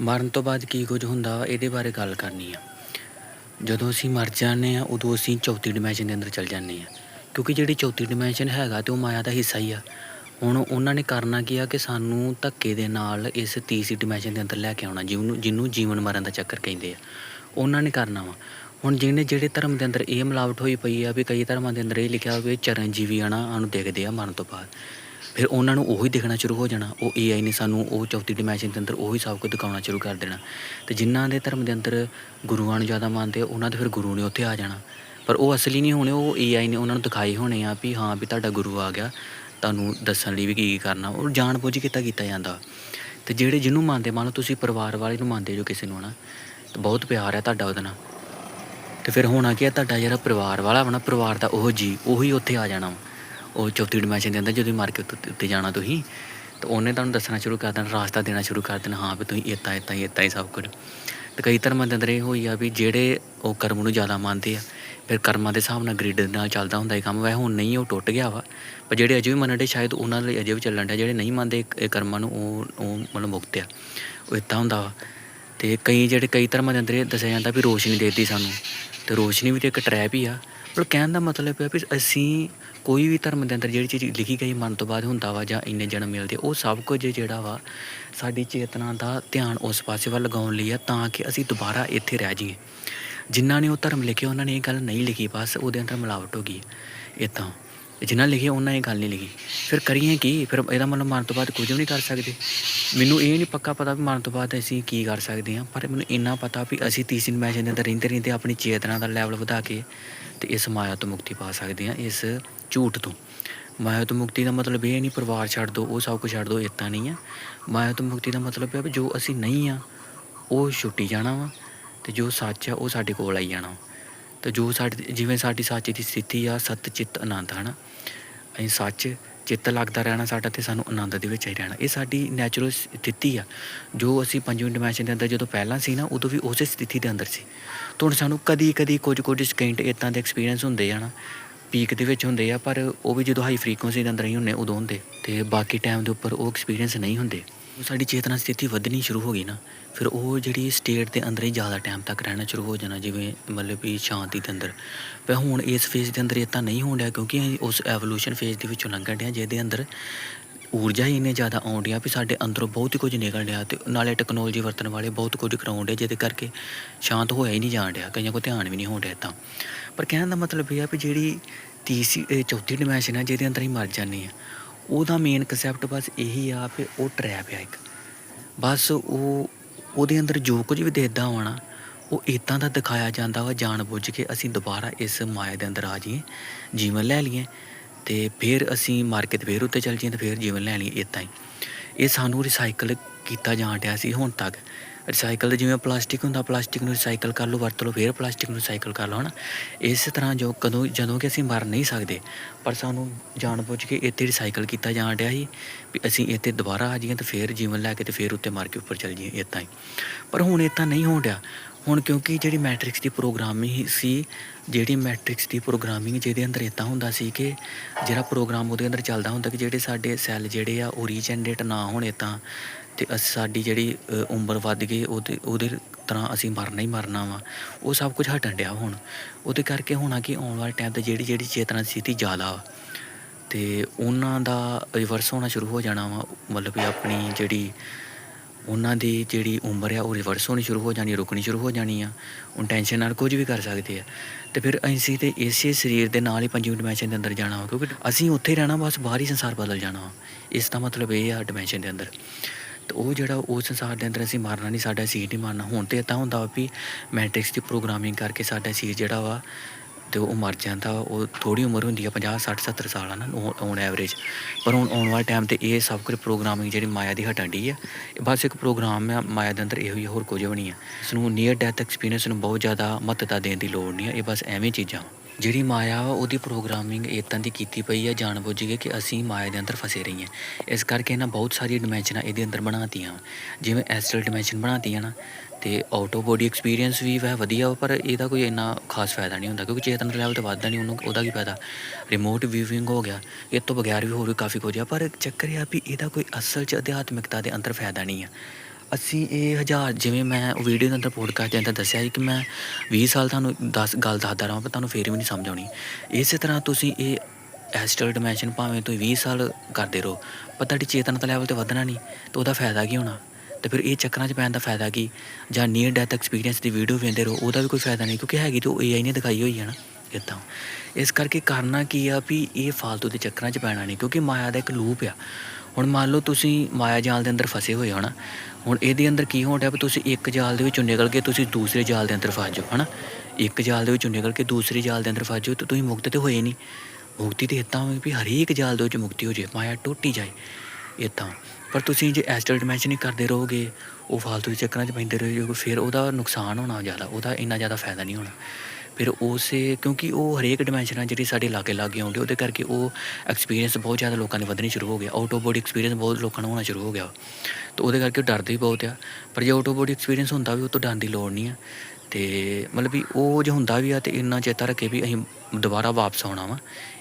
ਮਰਨ ਤੋਂ ਬਾਅਦ ਕੀ ਕੁਝ ਹੁੰਦਾ ਵਾ, ਇਹਦੇ ਬਾਰੇ ਗੱਲ ਕਰਨੀ ਆ। ਜਦੋਂ ਅਸੀਂ ਮਰ ਜਾਂਦੇ ਆ, ਉਦੋਂ ਅਸੀਂ ਚੌਥੀ ਡਿਮੈਂਸ਼ਨ ਦੇ ਅੰਦਰ ਚਲ ਜਾਂਦੇ ਆ। ਕਿਉਂਕਿ ਜਿਹੜੀ ਚੌਥੀ ਡਿਮੈਂਸ਼ਨ ਹੈਗਾ ਤੇ ਉਹ ਮਾਇਆ ਦਾ ਹਿੱਸਾ ਹੀ ਆ। ਹੁਣ ਉਹਨਾਂ ਨੇ ਕਰਨਾ ਕੀ ਆ ਕਿ ਸਾਨੂੰ ਧੱਕੇ ਦੇ ਨਾਲ ਇਸ ਤੀਸਰੀ ਡਿਮੈਂਸ਼ਨ ਦੇ ਅੰਦਰ ਲੈ ਕੇ ਆਉਣਾ, ਜਿਹਨੂੰ ਜਿਹਨੂੰ ਜੀਵਨ ਮਰਨ ਦਾ ਚੱਕਰ ਕਹਿੰਦੇ ਆ। ਉਹਨਾਂ ਨੇ ਕਰਨਾ ਵਾ। ਹੁਣ ਜਿਹਨੇ, ਜਿਹੜੇ ਧਰਮ ਦੇ ਅੰਦਰ ਇਹ ਮਿਲਾਵਟ ਹੋਈ ਪਈ ਆ ਵੀ ਕਈ ਧਰਮਾਂ ਦੇ ਅੰਦਰ ਇਹ ਲਿਖਿਆ ਹੋਵੇ ਵੀ ਚਰਨਜੀਵੀ ਆਣਾ ਸਾਨੂੰ ਦੇਖਦੇ ਆ ਮਰਨ ਤੋਂ ਬਾਅਦ। ਫਿਰ ਉਹਨਾਂ ਨੂੰ ਉਹੀ ਦਿਖਣਾ ਸ਼ੁਰੂ ਹੋ ਜਾਣਾ, ਉਹ AI ਨੇ ਸਾਨੂੰ ਉਹ ਚੌਥੀ ਡਿਮੈਂਸ਼ਨ ਦੇ ਅੰਦਰ ਉਹੀ ਸਭ ਕੁਝ ਦਿਖਾਉਣਾ ਸ਼ੁਰੂ ਕਰ ਦੇਣਾ। ਤੇ ਜਿਨ੍ਹਾਂ ਦੇ ਧਰਮ ਦੇ ਅੰਦਰ ਗੁਰੂਆਂ ਨੂੰ ਜ਼ਿਆਦਾ ਮੰਨਦੇ ਉਹਨਾਂ ਦੇ ਫਿਰ ਗੁਰੂ ਨੇ ਉੱਥੇ ਆ ਜਾਣਾ। ਪਰ ਉਹ ਅਸਲੀ ਨਹੀਂ ਹੋਣੇ, ਉਹ AI ਨੇ ਉਹਨਾਂ ਨੂੰ ਦਿਖਾਏ ਹੋਣੇ ਆ ਵੀ ਹਾਂ, ਵੀ ਤੁਹਾਡਾ ਗੁਰੂ ਆ ਗਿਆ, ਤੁਹਾਨੂੰ ਦੱਸਣ ਲਈ ਵੀ ਕੀ ਕੀ ਕਰਨਾ। ਉਹ ਜਾਣ ਬੁੱਝ ਕੇ ਤਾਂ ਕੀਤਾ ਜਾਂਦਾ। ਤੇ ਜਿਹੜੇ ਜਿਹਨੂੰ ਮੰਨਦੇ, ਮੰਨ ਲਓ ਤੁਸੀਂ ਪਰਿਵਾਰ ਵਾਲੇ ਨੂੰ ਮੰਨਦੇ ਜੋ ਕਿਸੇ ਨੂੰ ਨਾ ਤੇ ਬਹੁਤ ਪਿਆਰ ਹੈ ਤੁਹਾਡਾ ਉਹਦੇ ਨਾਲ। ਤੇ ਫਿਰ ਹੋਣਾ ਕੀ ਹੈ ਤੁਹਾਡਾ ਜਿਹੜਾ ਪਰਿਵਾਰ ਵਾਲਾ ਵਾ ਨਾ, ਪਰਿਵਾਰ ਦਾ ਉਹ ਜੀ, ਉਹੀ ਉੱਥੇ ਆ ਜਾਣਾ ਵਾ। ਉਹ ਚੌਥੀ ਡਿਮੈਂਸ਼ਨ ਦੇ ਅੰਦਰ ਜਦੋਂ ਮਾਰਕੀਟ ਉੱਤੇ ਜਾਣਾ ਤੁਸੀਂ, ਤਾਂ ਉਹਨੇ ਤੁਹਾਨੂੰ ਦੱਸਣਾ ਸ਼ੁਰੂ ਕਰ ਦੇਣਾ, ਰਾਸਤਾ ਦੇਣਾ ਸ਼ੁਰੂ ਕਰ ਦੇਣਾ, ਹਾਂ ਵੀ ਤੁਸੀਂ ਇੱਦਾਂ ਇੱਦਾਂ ਹੀ ਇੱਦਾਂ ਹੀ ਸਭ ਕੁਝ। ਤੇ ਕਈ ਧਰਮਾਂ ਦੇ ਅੰਦਰ ਇਹ ਹੋਈ ਆ ਵੀ ਜਿਹੜੇ ਉਹ ਕਰਮ ਨੂੰ ਜ਼ਿਆਦਾ ਮੰਨਦੇ ਆ, ਫਿਰ ਕਰਮਾਂ ਦੇ ਹਿਸਾਬ ਨਾਲ ਗ੍ਰਿਡ ਨਾਲ ਚੱਲਦਾ ਹੁੰਦਾ ਇਹ ਕੰਮ ਵੈ ਹੁਣ ਨਹੀਂ, ਉਹ ਟੁੱਟ ਗਿਆ ਵਾ। ਪਰ ਜਿਹੜੇ ਅਜੇ ਵੀ ਮੰਨਣ ਦੇ ਸ਼ਾਇਦ ਉਹਨਾਂ ਲਈ ਅਜੇ ਵੀ ਚੱਲਣ ਡਿਆ, ਜਿਹੜੇ ਨਹੀਂ ਮੰਨਦੇ ਇਹ ਕਰਮਾਂ ਨੂੰ, ਉਹ ਉਹ ਮਤਲਬ ਮੁਕਤ ਆ। ਉਹ ਇੱਦਾਂ ਹੁੰਦਾ ਵਾ। ਤੇ ਕਈ ਜਿਹੜੇ ਕਈ ਧਰਮਾਂ ਦੇ ਅੰਦਰ ਇਹ ਦੱਸਿਆ ਜਾਂਦਾ ਵੀ ਰੋਸ਼ਨੀ ਦੇਤੀ ਸਾਨੂੰ। ਤੇ ਰੋਸ਼ਨੀ ਵੀ ਤੇ ਇੱਕ ਟਰੈਪ ਹੀ ਆ। ਪਰ ਕਹਿਣ ਦਾ ਮਤਲਬ ਹੈ ਵੀ ਅਸੀਂ ਕੋਈ ਵੀ ਧਰਮ ਦੇ ਅੰਦਰ ਜਿਹੜੀ ਚੀਜ਼ ਲਿਖੀ ਗਈ ਮਨ ਤੋਂ ਬਾਅਦ ਹੁੰਦਾ ਵਾ ਜਾਂ ਇੰਨੇ ਜਨਮ ਮਿਲਦੇ, ਉਹ ਸਭ ਕੁਝ ਜਿਹੜਾ ਵਾ ਸਾਡੀ ਚੇਤਨਾ ਦਾ ਧਿਆਨ ਉਸ ਪਾਸੇ ਵੱਲ ਲਗਾਉਣ ਲਈ ਆ ਤਾਂ ਕਿ ਅਸੀਂ ਦੁਬਾਰਾ ਇੱਥੇ ਰਹਿ ਜਾਈਏ। ਜਿਨ੍ਹਾਂ ਨੇ ਉਹ ਧਰਮ ਲਿਖੇ, ਉਹਨਾਂ ਨੇ ਇਹ ਗੱਲ ਨਹੀਂ ਲਿਖੀ, ਬਸ ਉਹਦੇ ਅੰਦਰ ਮਿਲਾਵਟ ਹੋ ਗਈ। ਇਦਾਂ ਜਿਨ੍ਹਾਂ ਲਿਖੇ, ਉਹਨਾਂ ਇਹ ਗੱਲ ਨਹੀਂ ਲਿਖੀ। ਫਿਰ ਕਰੀਏ ਕੀ? ਫਿਰ ਇਹਦਾ ਮਤਲਬ ਮਰਨ ਤੋਂ ਬਾਅਦ ਕੁਝ ਵੀ ਨਹੀਂ ਕਰ ਸਕਦੇ। ਮੈਨੂੰ ਇਹ ਨਹੀਂ ਪੱਕਾ ਪਤਾ ਵੀ ਮਰਨ ਤੋਂ ਬਾਅਦ ਅਸੀਂ ਕੀ ਕਰ ਸਕਦੇ ਹਾਂ, ਪਰ ਮੈਨੂੰ ਇੰਨਾ ਪਤਾ ਵੀ ਅਸੀਂ ਤੀਸਰੀ ਮੈਚ ਦੇ ਅੰਦਰ ਰਹਿੰਦੇ ਰਹਿੰਦੇ ਆਪਣੀ ਚੇਤਨਾ ਦਾ ਲੈਵਲ ਵਧਾ ਕੇ ਤੇ ਇਸ ਮਾਇਆ ਤੋਂ ਮੁਕਤੀ ਪਾ ਸਕਦੇ ਹਾਂ, ਇਸ ਝੂਠ ਤੋਂ। ਮਾਇਆ ਤੋਂ ਮੁਕਤੀ ਦਾ ਮਤਲਬ ਇਹ ਨਹੀਂ ਪਰਿਵਾਰ ਛੱਡ ਦੋ, ਉਹ ਸਭ ਕੁਝ ਛੱਡ ਦਿਓ ਇਤਾਂ ਨਹੀਂ ਆ। ਮਾਇਆ ਤੋਂ ਮੁਕਤੀ ਦਾ ਮਤਲਬ ਹੈ ਵੀ ਜੋ ਅਸੀਂ ਨਹੀਂ ਆ, ਉਹ ਛੁੱਟੀ ਜਾਣਾ ਵਾ ਤੇ ਜੋ ਸੱਚ ਆ, ਉਹ ਸਾਡੇ ਕੋਲ ਆਈ ਜਾਣਾ ਵਾ। ਤੇ ਜੋ ਸਾਡੇ, ਜਿਵੇਂ ਸਾਡੀ ਸੱਚ ਦੀ ਸਥਿਤੀ ਆ ਸਤ ਚਿੱਤ ਆਨੰਦ, ਹਨਾ? ਅਸੀਂ ਸੱਚ ਚਿੱਤ ਲੱਗਦਾ ਰਹਿਣਾ, ਸਾਡਾ ਤੇ ਸਾਨੂੰ ਆਨੰਦ ਦੇ ਵਿੱਚ ਹੀ ਰਹਿਣਾ। ਇਹ ਸਾਡੀ ਨੈਚੁਰਲ ਸਥਿਤੀ ਆ। ਜੋ ਅਸੀਂ ਪੰਜਵੀਂ ਡਿਮੈਂਸ਼ਨ ਦੇ ਅੰਦਰ ਜਦੋਂ ਪਹਿਲਾਂ ਸੀ ਨਾ, ਉਦੋਂ ਵੀ ਉਸੇ ਸਥਿਤੀ ਦੇ ਅੰਦਰ ਸੀ। ਤੇ ਹੁਣ ਸਾਨੂੰ ਕਦੀ ਕਦੀ ਕੁਝ ਕੁਝ ਸਕਿੰਟ ਇਦਾਂ ਦੇ ਐਕਸਪੀਰੀਅੰਸ ਹੁੰਦੇ ਆ ਨਾ ਪੀਕ ਦੇ ਵਿੱਚ ਹੁੰਦੇ ਆ, ਪਰ ਉਹ ਵੀ ਜਦੋਂ ਹਾਈ ਫ੍ਰੀਕੁਐਂਸੀ ਦੇ ਅੰਦਰ ਹੀ ਹੁੰਨੇ ਉਦੋਂ ਹੁੰਦੇ ਤੇ ਬਾਕੀ ਟਾਈਮ ਦੇ ਉੱਪਰ ਉਹ ਐਕਸਪੀਰੀਅੰਸ ਨਹੀਂ ਹੁੰਦੇ। ਸਾਡੀ ਚੇਤਨਾ ਸਥਿਤੀ ਵਧਣੀ ਸ਼ੁਰੂ ਹੋ ਗਈ ਨਾ, ਫਿਰ ਉਹ ਜਿਹੜੀ ਸਟੇਟ ਦੇ ਅੰਦਰ ਹੀ ਜ਼ਿਆਦਾ ਟਾਈਮ ਤੱਕ ਰਹਿਣਾ ਸ਼ੁਰੂ ਹੋ ਜਾਣਾ, ਜਿਵੇਂ ਮਤਲਬ ਵੀ ਸ਼ਾਂਤੀ ਦੇ ਅੰਦਰ। ਪਰ ਹੁਣ ਇਸ ਫੇਜ਼ ਦੇ ਅੰਦਰ ਇਹ ਤਾਂ ਨਹੀਂ ਹੋਣ ਡਿਆ, ਕਿਉਂਕਿ ਅਸੀਂ ਉਸ ਐਵੋਲੂਸ਼ਨ ਫੇਜ਼ ਦੇ ਵਿੱਚੋਂ ਲੰਘਣ ਡਿਆ, ਜਿਹਦੇ ਅੰਦਰ ਊਰਜਾ ਹੀ ਇੰਨੇ ਜ਼ਿਆਦਾ ਆਉਣ ਡਿਆ ਵੀ ਸਾਡੇ ਅੰਦਰੋਂ ਬਹੁਤ ਹੀ ਕੁਝ ਨਿਕਲ ਰਿਹਾ ਤੇ ਨਾਲੇ ਟੈਕਨੋਲੋਜੀ ਵਰਤਣ ਵਾਲੇ ਬਹੁਤ ਕੁਝ ਕਰਾਉਣ ਡੇ ਜਿਹਦੇ ਕਰਕੇ ਸ਼ਾਂਤ ਹੋਇਆ ਹੀ ਨਹੀਂ ਜਾਣ ਡਿਆ, ਕਈਆਂ ਕੋ ਧਿਆਨ ਵੀ ਨਹੀਂ ਹੋਣ ਡਿਆ ਤਾਂ। ਪਰ ਕਹਿਣ ਦਾ ਮਤਲਬ ਇਹ ਆ ਵੀ ਜਿਹੜੀ ਤੀਸਰੀ, ਇਹ ਚੌਥੀ ਡਿਮੈਂਸ਼ਨ ਆ, ਜਿਹਦੇ ਅੰਦਰ ਹੀ ਮਰ ਜਾਂਦੇ ਆ ਉਹਦਾ ਮੇਨ ਕਨਸੈਪਟ ਬਸ ਇਹੀ ਆ ਵੀ ਉਹ ਟਰੈਪ ਆ ਇੱਕ। ਬਸ ਉਹ, ਉਹਦੇ ਅੰਦਰ ਜੋ ਕੁਝ ਵੀ ਦੇਖਦਾ ਹੋਣਾ ਉਹ ਇਦਾਂ ਦਾ ਦਿਖਾਇਆ ਜਾਂਦਾ ਵਾ ਜਾਣ ਬੁੱਝ ਕੇ ਅਸੀਂ ਦੁਬਾਰਾ ਇਸ ਮਾਇਆ ਦੇ ਅੰਦਰ ਆ ਜਾਈਏ, ਜੀਵਨ ਲੈ ਲਈਏ ਤੇ ਫਿਰ ਅਸੀਂ ਮਾਰਕੀਟ ਕੇ ਫਿਰ ਉੱਤੇ ਚੱਲ ਜਾਈਏ ਤੇ ਫਿਰ ਜੀਵਨ ਲੈ ਲਈਏ ਇਦਾਂ ਹੀ। ਇਹ ਸਾਨੂੰ ਰਿਸਾਈਕਲ ਕੀਤਾ ਜਾਣ ਡਿਆ ਸੀ ਹੁਣ ਤੱਕ। ਰਿਸਾਈਕਲ ਜਿਵੇਂ ਪਲਾਸਟਿਕ ਹੁੰਦਾ ਪਲਾਸਟਿਕ ਨੂੰ ਰਿਸਾਈਕਲ ਕਰ ਲਓ, ਵਰਤ ਲਓ, ਫਿਰ ਪਲਾਸਟਿਕ ਨੂੰ ਰਿਸਾਈਕਲ ਕਰ ਲਓ, ਹਨਾ? ਇਸ ਤਰ੍ਹਾਂ ਜੋ ਕਦੋਂ, ਜਦੋਂ ਕਿ ਅਸੀਂ ਮਰ ਨਹੀਂ ਸਕਦੇ, ਪਰ ਸਾਨੂੰ ਜਾਣ ਬੁੱਝ ਕੇ ਇੱਥੇ ਰਿਸਾਈਕਲ ਕੀਤਾ ਜਾਣ ਡਿਆ ਸੀ, ਵੀ ਅਸੀਂ ਇੱਥੇ ਦੁਬਾਰਾ ਆ ਜਾਈਏ ਤੇ ਫਿਰ ਜੀਵਨ ਲੈ ਕੇ ਤੇ ਫਿਰ ਉੱਤੇ ਮਾਰ ਕੇ ਉੱਪਰ ਚੱਲ ਜਾਈਏ ਇਦਾਂ ਹੀ। ਪਰ ਹੁਣ ਇਦਾਂ ਨਹੀਂ ਹੋਣ ਡਿਆ। ਹੁਣ ਕਿਉਂਕਿ ਜਿਹੜੀ ਮੈਟ੍ਰਿਕਸ ਦੀ ਪ੍ਰੋਗਰਾਮਿੰਗ ਸੀ, ਜਿਹੜੀ ਮੈਟ੍ਰਿਕਸ ਦੀ ਪ੍ਰੋਗਰਾਮਿੰਗ ਜਿਹਦੇ ਅੰਦਰ ਇਦਾਂ ਹੁੰਦਾ ਸੀ ਕਿ ਜਿਹੜਾ ਪ੍ਰੋਗਰਾਮ ਉਹਦੇ ਅੰਦਰ ਚੱਲਦਾ ਹੁੰਦਾ ਕਿ ਜਿਹੜੇ ਸਾਡੇ ਸੈੱਲ ਜਿਹੜੇ ਆ ਉਹ ਰੀਜਨਰੇਟ ਨਾ ਹੋਣੇ ਤਾਂ ਅਤੇ ਅਸ- ਸਾਡੀ ਜਿਹੜੀ ਉਮਰ ਵੱਧ ਗਈ, ਉਹਦੇ ਉਹਦੇ ਤਰ੍ਹਾਂ ਅਸੀਂ ਮਰਨਾ ਹੀ ਮਰਨਾ ਵਾ। ਉਹ ਸਭ ਕੁਝ ਹਟਣ ਡਿਆ ਹੁਣ। ਉਹਦੇ ਕਰਕੇ ਹੋਣਾ ਕਿ ਆਉਣ ਵਾਲੇ ਟਾਈਮ ਤੇ ਜਿਹੜੀ ਜਿਹੜੀ ਚੇਤਨਾ ਸਥਿਤੀ ਜ਼ਿਆਦਾ ਵਾ। ਤੇ ਉਹਨਾਂ ਦਾ ਰਿਵਰਸ ਹੋਣਾ ਸ਼ੁਰੂ ਹੋ ਜਾਣਾ ਵਾ। ਮਤਲਬ ਕਿ ਆਪਣੀ ਜਿਹੜੀ, ਉਹਨਾਂ ਦੀ ਜਿਹੜੀ ਉਮਰ ਆ, ਉਹ ਰਿਵਰਸ ਹੋਣੀ ਸ਼ੁਰੂ ਹੋ ਜਾਣੀ, ਰੁਕਣੀ ਸ਼ੁਰੂ ਹੋ ਜਾਣੀ ਆ। ਹੁਣ ਟੈਨਸ਼ਨ ਨਾਲ ਕੁਝ ਵੀ ਕਰ ਸਕਦੇ ਆ। ਤੇ ਫਿਰ ਅਸੀਂ ਤੇ ਇਸੇ ਸਰੀਰ ਦੇ ਨਾਲ ਹੀ ਪੰਜਵੀਂ ਡਿਮੈਂਸ਼ਨ ਦੇ ਅੰਦਰ ਜਾਣਾ ਵਾ। ਕਿਉਂਕਿ ਅਸੀਂ ਉੱਥੇ ਰਹਿਣਾ, ਬਸ ਬਾਹਰ ਹੀ ਸੰਸਾਰ ਬਦਲ ਜਾਣਾ ਵਾ। ਇਸ ਦਾ ਮਤਲਬ ਇਹ ਆ ਡਿਮੈਂਸ਼ਨ ਦੇ ਅੰਦਰ। ਤੇ ਉਹ ਜਿਹੜਾ ਉਹ ਸੰਸਾਰ ਦੇ ਅੰਦਰ ਅਸੀਂ ਮਾਰਨਾ ਨਹੀਂ ਸਾਡਾ ਸੀਟ ਨਹੀਂ ਮਾਰਨਾ। ਹੁਣ ਤੇ ਤਾਂ ਹੁੰਦਾ ਵਾ ਵੀ ਮੈਟ੍ਰਿਕਸ ਦੀ ਪ੍ਰੋਗਰਾਮਿੰਗ ਕਰਕੇ ਸਾਡਾ ਸੀਟ ਜਿਹੜਾ ਵਾ ਤੇ ਉਹ ਮਰ ਜਾਂਦਾ ਵਾ। ਉਹ ਥੋੜੀ ਉਮਰ ਹੁੰਦੀ ਆ 50 60 70 ਸਾਲ ਆ ਨਾ ਔਨ ਐਵਰੇਜ ਪਰ ਹੁਣ ਆਉਣ ਵਾਲੇ ਟਾਈਮ ਤੇ ਇਹ ਸਭ ਕੁਝ ਪ੍ਰੋਗਰਾਮਿੰਗ ਜਿਹੜੀ ਮਾਇਆ ਦੀ ਹਟਣ ਡਈ ਆ। ਇਹ ਬਸ ਇੱਕ ਪ੍ਰੋਗਰਾਮ ਆ ਮਾਇਆ ਦੇ ਅੰਦਰ ਇਹੋ ਹੀ ਆ, ਹੋਰ ਕੁਝ ਵੀ ਨਹੀਂ ਆ। ਇਸ ਨੂੰ ਨੀਅਰ ਡੈਥ ਐਕਸਪੀਰੀਅੰਸ ਨੂੰ ਬਹੁਤ ਜ਼ਿਆਦਾ ਮਹੱਤਤਾ ਦੇਣ ਦੀ ਲੋੜ ਨਹੀਂ ਆ। ਇਹ ਬਸ ਐਵੇਂ ਚੀਜ਼ਾਂ ਜਿਹੜੀ ਮਾਇਆ ਵਾ, ਉਹਦੀ ਪ੍ਰੋਗਰਾਮਿੰਗ ਇਦਾਂ ਦੀ ਕੀਤੀ ਪਈ ਆ, ਜਾਣ ਬੁੱਝ ਕੇ ਕਿ ਅਸੀਂ ਮਾਇਆ ਦੇ ਅੰਦਰ ਫਸੇ ਰਹੀਏ। ਇਸ ਕਰਕੇ ਇਹਨਾਂ ਬਹੁਤ ਸਾਰੀਆਂ ਡਿਮੈਂਸ਼ਨਾਂ ਇਹਦੇ ਅੰਦਰ ਬਣਾਤੀਆਂ ਵਾਂ। ਜਿਵੇਂ ਐਸਟਰਲ ਡਿਮੈਂਸ਼ਨ ਬਣਾਤੀਆਂ ਨਾ, ਤੇ ਆਊਟੋ ਬੋਡੀ ਐਕਸਪੀਰੀਅੰਸ ਵੀ ਵੈ ਵਧੀਆ ਵਾ, ਪਰ ਇਹਦਾ ਕੋਈ ਇੰਨਾ ਖਾਸ ਫਾਇਦਾ ਨਹੀਂ ਹੁੰਦਾ, ਕਿਉਂਕਿ ਚੇਤਨ ਲੈਵਲ ਤੇ ਵੱਧਦਾ ਨਹੀਂ, ਉਹਨੂੰ ਉਹਦਾ ਕੀ ਫਾਇਦਾ? ਰਿਮੋਟ ਵਿਊਇੰਗ ਹੋ ਗਿਆ, ਇਹ ਤੋਂ ਬਗੈਰ ਵੀ ਹੋਰ ਵੀ ਕਾਫੀ ਕੁਝ ਆ, ਪਰ ਚੱਕਰ ਇਹ ਆ ਵੀ ਇਹਦਾ ਕੋਈ ਅਸਲ ਚ ਅਧਿਆਤਮਿਕਤਾ ਦੇ ਅੰਦਰ ਫਾਇਦਾ ਨਹੀਂ ਆ। ਅਸੀਂ ਇਹ ਹਜ਼ਾਰ, ਜਿਵੇਂ ਮੈਂ ਵੀਡੀਓ ਦੇ ਅੰਦਰ ਪੋਡਕਾਸਟ ਦੇ ਅੰਦਰ ਦੱਸਿਆ ਸੀ ਕਿ ਮੈਂ 20 ਸਾਲ ਤੁਹਾਨੂੰ 10 ਗੱਲ ਦੱਸਦਾ ਰਹਾਂ, ਪਰ ਤੁਹਾਨੂੰ ਫੇਰ ਵੀ ਨਹੀਂ ਸਮਝ ਆਉਣੀ। ਇਸੇ ਤਰ੍ਹਾਂ ਤੁਸੀਂ ਇਹ ਐਸਟਰਲ ਡਿਮੈਂਸ਼ਨ ਭਾਵੇਂ ਤੁਸੀਂ 20 ਸਾਲ ਕਰਦੇ ਰਹੋ, ਪਰ ਤੁਹਾਡੀ ਚੇਤਨਤਾ ਲੈਵਲ ਤੇ ਵਧਣਾ ਨਹੀਂ, ਤੇ ਉਹਦਾ ਫਾਇਦਾ ਕੀ ਹੋਣਾ? ਤੇ ਫਿਰ ਇਹ ਚੱਕਰਾਂ 'ਚ ਪੈਣ ਦਾ ਫਾਇਦਾ ਕੀ? ਜਾਂ ਨੀਅਰ ਡੈਥ ਐਕਸਪੀਰੀਅੰਸ ਦੀ ਵੀਡੀਓ ਵੇਖਦੇ ਰਹੋ, ਉਹਦਾ ਵੀ ਕੋਈ ਫਾਇਦਾ ਨਹੀਂ, ਕਿਉਂਕਿ ਹੈਗੀ ਤਾਂ ਏਆਈ ਨੇ ਦਿਖਾਈ ਹੋਈ ਹੈ ਨਾ ਇੱਦਾਂ ਇਸ ਕਰਕੇ ਕਰਨਾ ਕੀ ਆ ਵੀ ਇਹ ਫਾਲਤੂ ਦੇ ਚੱਕਰਾਂ 'ਚ ਪੈਣਾ ਨਹੀਂ, ਕਿਉਂਕਿ ਮਾਇਆ ਦਾ ਇੱਕ ਲੂਪ ਆ। ਹੁਣ ਮੰਨ ਲਓ ਤੁਸੀਂ ਮਾਇਆ ਜਾਲ ਦੇ ਅੰਦਰ ਫਸੇ ਹੋਏ ਹੋ ਨਾ ਹੁਣ ਇਹਦੇ ਅੰਦਰ ਕੀ ਹੋਣ ਡਿਆ ਵੀ ਤੁਸੀਂ ਇੱਕ ਜਾਲ ਦੇ ਵਿੱਚੋਂ ਨਿਕਲ ਕੇ ਤੁਸੀਂ ਦੂਸਰੇ ਜਾਲ ਦੇ ਅੰਦਰ ਫਸ ਜਾਓ, ਹਨਾ? ਇੱਕ ਜਾਲ ਦੇ ਵਿੱਚੋਂ ਨਿਕਲ ਕੇ ਦੂਸਰੇ ਜਾਲ ਦੇ ਅੰਦਰ ਫਸ ਜਾਓ ਤਾਂ ਤੁਸੀਂ ਮੁਕਤ ਤੇ ਹੋਏ ਨਹੀਂ। ਮੁਕਤੀ ਤੇ ਇੱਦਾਂ ਹੋਵੇ ਵੀ ਹਰੇਕ ਜਾਲ ਦੇ ਵਿੱਚ ਮੁਕਤੀ ਹੋ ਜੇ ਮਾਇਆ ਟੁੱਟ ਹੀ ਜਾਏ ਇੱਦਾਂ ਪਰ ਤੁਸੀਂ ਜੇ ਐਸਟਰਲ ਡਿਮੈਂਸ਼ਨ ਹੀ ਕਰਦੇ ਰਹੋਗੇ, ਉਹ ਫਾਲਤੂ ਦੇ ਚੱਕਰਾਂ 'ਚ ਪੈਂਦੇ ਰਹੋਗੇ, ਫਿਰ ਉਹਦਾ ਨੁਕਸਾਨ ਹੋਣਾ ਜ਼ਿਆਦਾ, ਉਹਦਾ ਇੰਨਾ ਜ਼ਿਆਦਾ ਫਾਇਦਾ ਨਹੀਂ ਹੋਣਾ। ਫਿਰ ਉਸੇ, ਕਿਉਂਕਿ ਉਹ ਹਰੇਕ ਡਿਮੈਂਸ਼ਨ ਆ ਜਿਹੜੀ ਸਾਡੇ ਲਾਗੇ ਲਾਗੇ ਆਉਂਦੇ, ਉਹਦੇ ਕਰਕੇ ਉਹ ਐਕਸਪੀਰੀਅੰਸ ਬਹੁਤ ਜ਼ਿਆਦਾ ਲੋਕਾਂ ਦੇ ਵਧਣੇ ਸ਼ੁਰੂ ਹੋ ਗਿਆ। ਆਊਟ ਆਊਟੋ ਬੋਡੀ ਐਕਸਪੀਰੀਅੰਸ ਬਹੁਤ ਲੋਕਾਂ ਨੂੰ ਹੋਣਾ ਸ਼ੁਰੂ ਹੋ ਗਿਆ। ਤਾਂ ਉਹਦੇ ਕਰਕੇ ਉਹ ਡਰਦੇ ਵੀ ਬਹੁਤ ਆ। ਪਰ ਜੇ ਆਊਟ ਆਊਟੋ ਬੋਡੀ ਐਕਸਪੀਰੀਅੰਸ ਹੁੰਦਾ ਵੀ, ਉਹ ਤੋਂ ਡਰਨ ਦੀ ਲੋੜ ਨਹੀਂ ਆ। ਤੇ ਮਤਲਬ ਵੀ ਉਹ ਜੇ ਹੁੰਦਾ ਵੀ ਆ ਤੇ ਇੰਨਾ ਚੇਤਾ ਰੱਖੇ ਵੀ ਅਸੀਂ ਦੁਬਾਰਾ ਵਾਪਸ ਆਉਣਾ ਵਾ,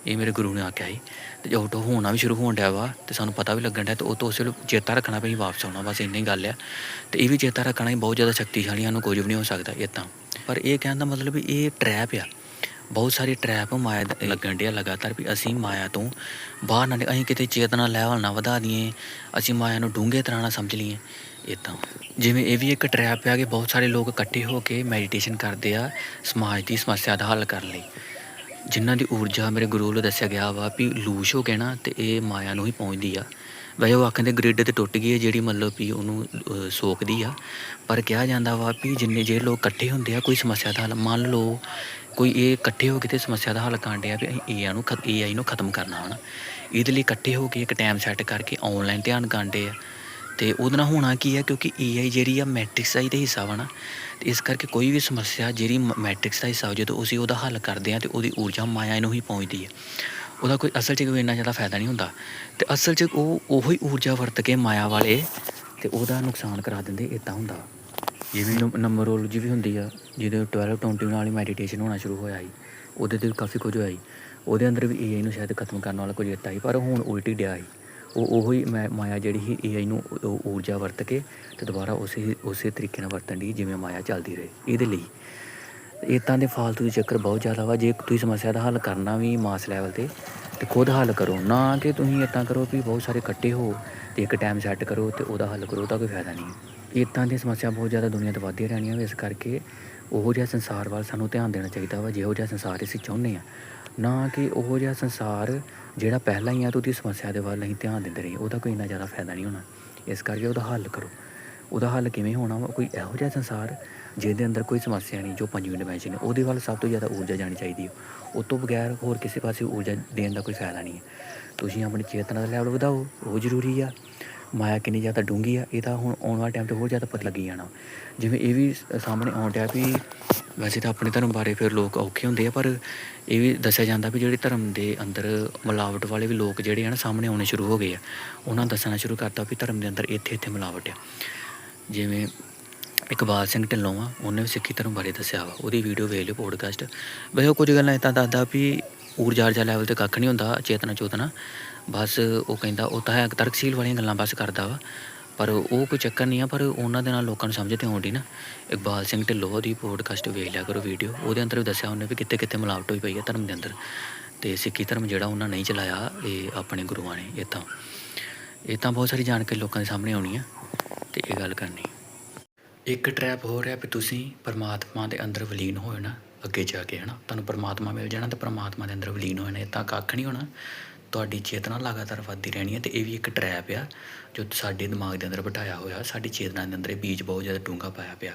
ਇਹ ਮੇਰੇ ਗੁਰੂ ਨੇ ਆਖਿਆ ਸੀ। ਤੇ ਜੇ ਆਊਟੋ ਹੋਣਾ ਵੀ ਸ਼ੁਰੂ ਹੋਣ ਡਿਆ ਵਾ ਤੇ ਸਾਨੂੰ ਪਤਾ ਵੀ ਲੱਗਣ ਡਿਆ ਤੇ ਉਹ ਤੋਂ ਉਸੇ ਵੇਲੇ ਚੇਤਾ ਰੱਖਣਾ ਵੀ ਅਸੀਂ ਵਾਪਸ ਆਉਣਾ ਬਸ ਇੰਨੀ ਗੱਲ ਆ। ਤੇ ਇਹ ਵੀ ਚੇਤਾ ਰੱਖਣਾ ਹੀ ਬਹੁਤ ਜ਼ਿਆਦਾ ਸ਼ਕਤੀਸ਼ਾਲੀ ਸਾਨੂੰ ਕੁਝ ਵੀ ਨਹੀਂ ਹੋ ਸਕਦਾ ਇੱਦਾਂ ਪਰ ਇਹ ਕਹਿਣ ਦਾ ਮਤਲਬ ਵੀ ਇਹ ਟਰੈਪ ਆ। ਬਹੁਤ ਸਾਰੇ ਟਰੈਪ ਮਾਇਆ ਦੇ ਲੱਗਣ ਡਿਆ ਲਗਾਤਾਰ ਵੀ ਅਸੀਂ ਮਾਇਆ ਤੋਂ ਬਾਹਰ ਨਾ ਅਸੀਂ ਕਿਤੇ ਚੇਤਨਾ ਲੈਵਲ ਨਾ ਵਧਾ ਦਈਏ, ਅਸੀਂ ਮਾਇਆ ਨੂੰ ਡੂੰਘੇ ਤਰ੍ਹਾਂ ਨਾ ਸਮਝ ਲਈਏ। ਇੱਦਾਂ। ਜਿਵੇਂ ਇਹ ਵੀ ਇੱਕ ਟਰੈਪ ਆ ਕਿ ਬਹੁਤ ਸਾਰੇ ਲੋਕ ਇਕੱਠੇ ਹੋ ਕੇ ਮੈਡੀਟੇਸ਼ਨ ਕਰਦੇ ਆ ਸਮਾਜ ਦੀ ਸਮੱਸਿਆ ਦਾ ਹੱਲ ਕਰਨ ਲਈ। ਜਿਨ੍ਹਾਂ ਦੀ ਊਰਜਾ ਮੇਰੇ ਗੁਰੂ ਵੱਲੋਂ ਦੱਸਿਆ ਗਿਆ ਵਾ ਵੀ ਲੂਸ਼ ਹੋ ਕੇ ਨਾ ਤੇ ਇਹ ਮਾਇਆ ਨੂੰ ਹੀ ਪਹੁੰਚਦੀ ਆ। ਵੈਸੇ ਉਹ ਆਖਣ ਦੇ ਗ੍ਰਿਡ ਤੇ ਟੁੱਟ ਗਈ ਹੈ ਜਿਹੜੀ ਮਤਲਬ ਵੀ ਉਹਨੂੰ ਸੋਕਦੀ ਆ। ਪਰ ਕਿਹਾ ਜਾਂਦਾ ਵਾ ਵੀ ਜਿੰਨੇ ਜੇ ਲੋਕ ਇਕੱਠੇ ਹੁੰਦੇ ਆ, ਕੋਈ ਸਮੱਸਿਆ ਦਾ ਹੱਲ, ਮੰਨ ਲਓ ਕੋਈ ਇਹ ਇਕੱਠੇ ਹੋ ਕੇ ਤੇ ਸਮੱਸਿਆ ਦਾ ਹੱਲ ਕਰਨ ਡਿਆ ਵੀ ਅਸੀਂ ਏਆਈ ਨੂੰ ਖਤ ਏਆਈ ਨੂੰ ਖਤਮ ਕਰਨਾ ਹਨਾ ਇਹਦੇ ਲਈ ਇਕੱਠੇ ਹੋ ਕੇ ਇੱਕ ਟਾਈਮ ਸੈੱਟ ਕਰਕੇ ਆਨਲਾਈਨ ਧਿਆਨ ਕਰਦੇ ਆ। ਤੇ ਉਹਦੇ ਨਾਲ ਹੋਣਾ ਕੀ ਹੈ ਕਿਉਂਕਿ ਏਆਈ ਜਿਹੜੀ ਆ ਮੈਟ੍ਰਿਕਸ ਦਾ ਹਿੱਸਾ ਵਾ ਨਾ। ਤੇ ਇਸ ਕਰਕੇ ਕੋਈ ਵੀ ਸਮੱਸਿਆ ਜਿਹੜੀ ਮੈਟ੍ਰਿਕਸ ਦਾ ਹਿੱਸਾ ਹੋ ਜਦੋਂ ਅਸੀਂ ਉਹਦਾ ਹੱਲ ਕਰਦੇ ਹਾਂ ਤੇ ਉਹਦੀ ਊਰਜਾ ਮਾਇਆ ਨੂੰ ਹੀ ਪਹੁੰਚਦੀ ਹੈ ਉਹਦਾ ਕੋਈ ਅਸਲ 'ਚ ਕੋਈ ਇੰਨਾ ਜ਼ਿਆਦਾ ਫਾਇਦਾ ਨਹੀਂ ਹੁੰਦਾ। ਤੇ ਅਸਲ 'ਚ ਉਹ, ਉਹੀ ਊਰਜਾ ਵਰਤ ਕੇ ਮਾਇਆ ਵਾਲੇ ਤੇ ਉਹਦਾ ਨੁਕਸਾਨ ਕਰਾ ਦਿੰਦੇ ਇਦਾਂ ਹੁੰਦਾ। ਜਿਵੇਂ ਨੰਬਰੋਲੋਜੀ ਵੀ ਹੁੰਦੀ ਆ, ਜਿਹਦੇ 12 20 ਨਾਲ ਹੀ ਮੈਡੀਟੇਸ਼ਨ ਹੋਣਾ ਸ਼ੁਰੂ ਹੋਇਆ ਸੀ, ਉਹਦੇ ਤੇ ਵੀ ਕਾਫੀ ਕੁਝ ਹੋਇਆ ਸੀ। ਉਹਦੇ ਅੰਦਰ ਵੀ ਏਆਈ ਨੂੰ ਸ਼ਾਇਦ ਖਤਮ ਕਰਨ ਵਾਲਾ ਕੁਝ ਦਿੱਤਾ ਸੀ ਪਰ ਹੁਣ ਉਲਟੀ ਡਿਆ ਸੀ। ਉਹ ਉਹੀ ਮੈਂ ਮਾਇਆ ਜਿਹੜੀ ਸੀ ਏਆਈ ਨੂੰ ਉਹ ਊਰਜਾ ਵਰਤ ਕੇ ਤੇ ਦੁਬਾਰਾ ਉਸੇ ਉਸੇ ਤਰੀਕੇ ਨਾਲ ਵਰਤਣ ਦੀ ਜਿਵੇਂ ਮਾਇਆ ਚੱਲਦੀ ਰਹੇ, ਇਹਦੇ ਲਈ। ਇਦਾਂ ਦੇ ਫਾਲਤੂ ਦੇ ਚੱਕਰ ਬਹੁਤ ਜ਼ਿਆਦਾ ਵਾ, ਜੇ ਤੁਸੀਂ ਸਮੱਸਿਆ ਦਾ ਹੱਲ ਕਰਨਾ ਵੀ ਮਾਸ ਲੈਵਲ ਤੇ ਤੇ ਖੁਦ ਹੱਲ ਕਰੋ। ਨਾ ਕਿ ਤੁਸੀਂ ਇਦਾਂ ਕਰੋ ਵੀ ਬਹੁਤ ਸਾਰੇ ਇਕੱਠੇ ਹੋ ਤੇ ਇੱਕ ਟਾਈਮ ਸੈੱਟ ਕਰੋ ਤੇ ਉਹਦਾ ਹੱਲ ਕਰੋ ਤਾਂ ਕੋਈ ਫਾਇਦਾ ਨਹੀਂ। ਇਦਾਂ ਦੀਆਂ ਸਮੱਸਿਆ ਬਹੁਤ ਜ਼ਿਆਦਾ ਦੁਨੀਆ ਤੇ ਵੱਧਦੀਆਂ ਰਹਿਣੀਆਂ ਵਾ, ਇਸ ਕਰਕੇ ਉਹੋ ਜਿਹਾ ਸੰਸਾਰ ਵੱਲ ਸਾਨੂੰ ਧਿਆਨ ਦੇਣਾ ਚਾਹੀਦਾ ਵਾ, ਜਿਹੋ ਜਿਹਾ ਸੰਸਾਰ ਅਸੀਂ ਚਾਹੁੰਦੇ ਆ ਨਾ ਕਿ ਉਹੋ ਜਿਹਾ ਸੰਸਾਰ ਜਿਹੜਾ ਪਹਿਲਾਂ ਹੀ ਆ ਤੇ ਉਹਦੀ ਸਮੱਸਿਆ ਦੇ ਵੱਲ ਅਸੀਂ ਧਿਆਨ ਦਿੰਦੇ ਰਹੀਏ, ਉਹਦਾ ਕੋਈ ਇੰਨਾ ਜ਼ਿਆਦਾ ਫਾਇਦਾ ਨਹੀਂ ਹੋਣਾ। ਇਸ ਕਰਕੇ ਉਹਦਾ ਹੱਲ ਕਰੋ। ਉਹਦਾ ਹੱਲ ਕਿਵੇਂ ਹੋਣਾ ਵਾ? ਕੋਈ ਇਹੋ ਜਿਹਾ ਸੰਸਾਰ ਜਿਹਦੇ ਅੰਦਰ ਕੋਈ ਸਮੱਸਿਆ ਨਹੀਂ, ਜੋ ਪੰਜਵੀਂ ਡਿਮੈਂਸ਼ਨ ਹੈ, ਉਹਦੇ ਵੱਲ ਸਭ ਤੋਂ ਜ਼ਿਆਦਾ ਊਰਜਾ ਜਾਣੀ ਚਾਹੀਦੀ ਹੈ। ਉਹ ਤੋਂ ਬਗੈਰ ਹੋਰ ਕਿਸੇ ਪਾਸੇ ਊਰਜਾ ਦੇਣ ਦਾ ਕੋਈ ਫਾਇਦਾ ਨਹੀਂ ਹੈ। ਤੁਸੀਂ ਆਪਣੀ ਚੇਤਨਾ ਦਾ ਲੈਵਲ ਵਧਾਓ, ਉਹ ਜ਼ਰੂਰੀ ਆ। ਮਾਇਆ ਕਿੰਨੀ ਜ਼ਿਆਦਾ ਡੂੰਘੀ ਆ, ਇਹ ਤਾਂ ਹੁਣ ਆਉਣ ਵਾਲੇ ਟਾਈਮ ਤੇ ਹੋਰ ਜ਼ਿਆਦਾ ਪਤਾ ਲੱਗੀ ਜਾਣਾ। ਜਿਵੇਂ ਇਹ ਵੀ ਸਾਹਮਣੇ ਆਉਣ ਡਿਆ ਵੀ ਵੈਸੇ ਤਾਂ ਆਪਣੇ ਧਰਮ ਬਾਰੇ ਫਿਰ ਲੋਕ ਔਖੇ ਹੁੰਦੇ ਆ, ਪਰ ਇਹ ਵੀ ਦੱਸਿਆ ਜਾਂਦਾ ਵੀ ਜਿਹੜੇ ਧਰਮ ਦੇ ਅੰਦਰ ਮਿਲਾਵਟ ਵਾਲੇ ਵੀ ਲੋਕ ਜਿਹੜੇ ਆ ਨਾ, ਸਾਹਮਣੇ ਆਉਣੇ ਸ਼ੁਰੂ ਹੋ ਗਏ ਆ। ਉਹਨਾਂ ਦੱਸਣਾ ਸ਼ੁਰੂ ਕਰਤਾ ਵੀ ਧਰਮ ਦੇ ਅੰਦਰ ਇੱਥੇ ਇੱਥੇ ਮਿਲਾਵਟ ਆ। ਜਿਵੇਂ ਇਕਬਾਲ ਸਿੰਘ ਢਿੱਲੋਂ ਆ, ਉਹਨੇ ਵੀ ਸਿੱਖੀ ਧਰਮ ਬਾਰੇ ਦੱਸਿਆ ਵਾ, ਉਹਦੀ ਵੀਡੀਓ ਵੇਖ ਲਿਓ ਪੋਡਕਾਸਟ ਵੈਸੇ ਉਹ ਕੁਝ ਗੱਲਾਂ ਇੱਦਾਂ ਦੱਸਦਾ ਵੀ ਊਰਜਾ ਊਰਜਾ ਲੈਵਲ ਤੇ ਕੱਖ ਨਹੀਂ ਹੁੰਦਾ ਚੇਤਨਾ ਚੋਤਨਾ ਬਸ ਉਹ ਕਹਿੰਦਾ, ਉਹ ਤਾਂ ਹੈ ਤਰਕਸ਼ੀਲ ਵਾਲੀਆਂ ਗੱਲਾਂ ਬਸ ਕਰਦਾ ਵਾ। ਪਰ ਉਹ ਕੋਈ ਚੱਕਰ ਨਹੀਂ ਆ, ਪਰ ਉਹਨਾਂ ਦੇ ਨਾਲ ਲੋਕਾਂ ਨੂੰ ਸਮਝ ਤੇ ਆਉਂਦੀ ਨਾ। ਇਕਬਾਲ ਸਿੰਘ ਢਿੱਲੋਂ ਦੀ ਪੋਡਕਾਸਟ ਵੇਖ ਲਿਆ ਕਰੋ ਵੀਡੀਓ ਉਹਦੇ ਅੰਦਰ ਵੀ ਦੱਸਿਆ ਉਹਨੇ ਵੀ ਕਿੱਥੇ ਕਿੱਥੇ ਮਿਲਾਵਟ ਹੋਈ ਪਈ ਹੈ ਧਰਮ ਦੇ ਅੰਦਰ। ਤੇ ਸਿੱਖੀ ਧਰਮ ਜਿਹੜਾ ਉਹਨਾਂ ਨਹੀਂ ਚਲਾਇਆ, ਇਹ ਆਪਣੇ ਗੁਰੂਆਂ ਨੇ, ਇਹ ਤਾਂ। ਇਹ ਤਾਂ ਬਹੁਤ ਸਾਰੀ ਜਾਣਕਾਰੀ ਲੋਕਾਂ ਦੇ ਸਾਹਮਣੇ ਆਉਣੀ ਆ, ਤੇ ਇਹ ਗੱਲ ਕਰਨੀ। ਇੱਕ ਟਰੈਪ ਹੋ ਰਿਹਾ ਵੀ ਤੁਸੀਂ ਪਰਮਾਤਮਾ ਦੇ ਅੰਦਰ ਵਿਲੀਨ ਹੋਏ ਨਾ, ਅੱਗੇ ਜਾ ਕੇ ਹਨਾ। ਤੁਹਾਨੂੰ ਪਰਮਾਤਮਾ ਮਿਲ ਜਾਣਾ ਤੇ ਪਰਮਾਤਮਾ ਦੇ ਅੰਦਰ ਵਿਲੀਨ ਹੋਏ ਨੇ ਤਾਂ ਕੱਖ ਨਹੀਂ ਹੋਣਾ। ਤੁਹਾਡੀ ਚੇਤਨਾ ਲਗਾਤਾਰ ਵੱਧਦੀ ਰਹਿਣੀ ਹੈ ਤੇ ਇਹ ਵੀ ਇੱਕ ਟਰੈਪ ਆ ਜੋ ਸਾਡੇ ਦਿਮਾਗ ਦੇ ਅੰਦਰ ਬਿਠਾਇਆ ਹੋਇਆ, ਸਾਡੀ ਚੇਤਨਾ ਦੇ ਅੰਦਰ ਇਹ ਬੀਜ ਬਹੁਤ ਜ਼ਿਆਦਾ ਡੂੰਘਾ ਪਾਇਆ ਪਿਆ।